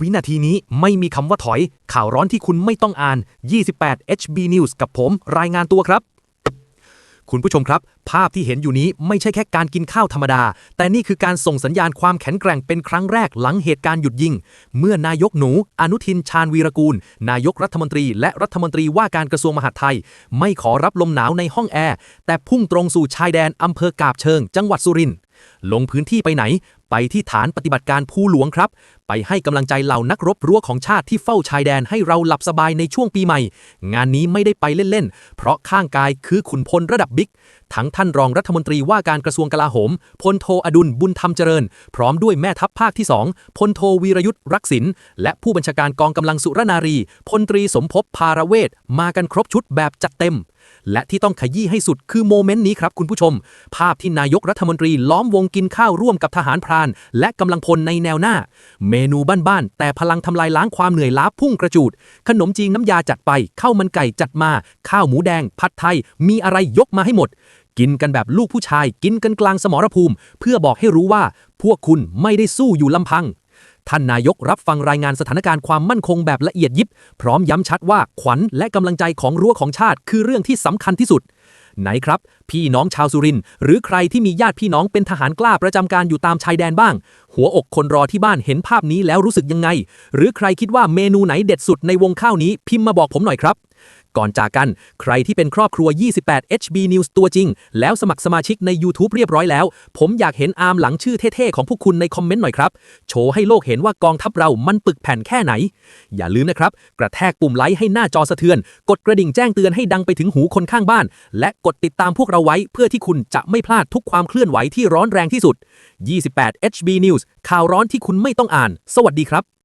วินาทีนี้ไม่มีคำว่าถอย ข่าวร้อนที่คุณไม่ต้องอ่าน 28 HB News กับผมรายงานตัวครับ คุณผู้ชมครับ ภาพที่เห็นอยู่นี้ไม่ใช่แค่การกินข้าวธรรมดา แต่นี่คือการส่งสัญญาณความแข็งแกร่งเป็นครั้งแรกหลังเหตุการณ์หยุดยิง เมื่อนายกหนู อนุทินชาญวีรกูล นายกรัฐมนตรีและรัฐมนตรีว่าการกระทรวงมหาดไทย ไม่ขอรับลมหนาวในห้องแอร์แต่พุ่งตรงสู่ชายแดนอำเภอกาบเชิง จังหวัดสุรินทร์ ลงพื้นที่ไปไหน ไปที่ฐานปฏิบัติการภูหลวงครับ ไปให้กำลังใจเหล่านักรบรั้วของชาติที่เฝ้าชายแดนให้เราหลับสบายในช่วงปีใหม่ งานนี้ไม่ได้ไปเล่นๆ เพราะข้างกายคือขุนพลระดับบิ๊ก ทั้งท่านรองรัฐมนตรีว่าการกระทรวงกลาโหม พลโทอดุลบุญธรรมเจริญ พร้อมด้วยแม่ทัพภาคที่ 2 พลโทวีรยุทธ์รักษินและผู้บัญชาการกองกำลังสุรนารี พลตรีสมภพภารเวทมากันครบชุดแบบจัดเต็ม และที่ต้องขยี้ให้สุดคือโมเมนต์นี้ครับคุณผู้ชม ภาพที่นายกรัฐมนตรีล้อมวงกินข้าวร่วมกับทหารพราน และกำลังพลในแนวหน้า เมนูบ้านๆแต่พลังทำลายล้างความเหนื่อยล้าพุ่งกระจูด ขนมจีนน้ำยาจัดไปข้าวมันไก่จัดมา ข้าวหมูแดง ผัดไทย มีอะไรยกมาให้หมด กินกันแบบลูกผู้ชาย กินกันกลางสมรภูมิ เพื่อบอกให้รู้ว่า พวกคุณไม่ได้สู้อยู่ลำพัง ท่านนายกรับฟังรายงานสถานการณ์ความมั่นคงแบบละเอียดยิบ พร้อมย้ำชัดว่าขวัญและกำลังใจของรั้วของชาติ คือเรื่องที่สำคัญที่สุด ไหนครับ พี่น้องชาวสุรินทร์หรือใครที่มีญาติพี่น้องเป็นทหารกล้าประจำการอยู่ตามชายแดนบ้าง หัวอกคนรอที่บ้านเห็นภาพนี้แล้วรู้สึกยังไง หรือใครคิดว่าเมนูไหนเด็ดสุดในวงข้าวนี้พิมพ์มาบอกผมหน่อยครับ ก่อนจากกัน ใครที่เป็นครอบครัว 28 HB News ตัวจริง แล้วสมัครสมาชิกใน YouTube เรียบร้อยแล้ว ผมอยากเห็นอาร์มหลังชื่อเท่ๆ ของพวกคุณในคอมเมนต์หน่อยครับ โชว์ให้โลกเห็นว่ากองทัพเรามันปึกแผ่นแค่ไหน อย่าลืมนะครับ กระแทกปุ่มไลค์ให้หน้าจอสะเทือน กดกระดิ่งแจ้งเตือนให้ดังไปถึงหูคนข้างบ้าน และกดติดตามพวกเราไว้เพื่อที่คุณจะไม่พลาดทุกความเคลื่อนไหวที่ร้อนแรงที่สุด 28 HB News ข่าวร้อนที่คุณไม่ต้องอ่าน สวัสดีครับ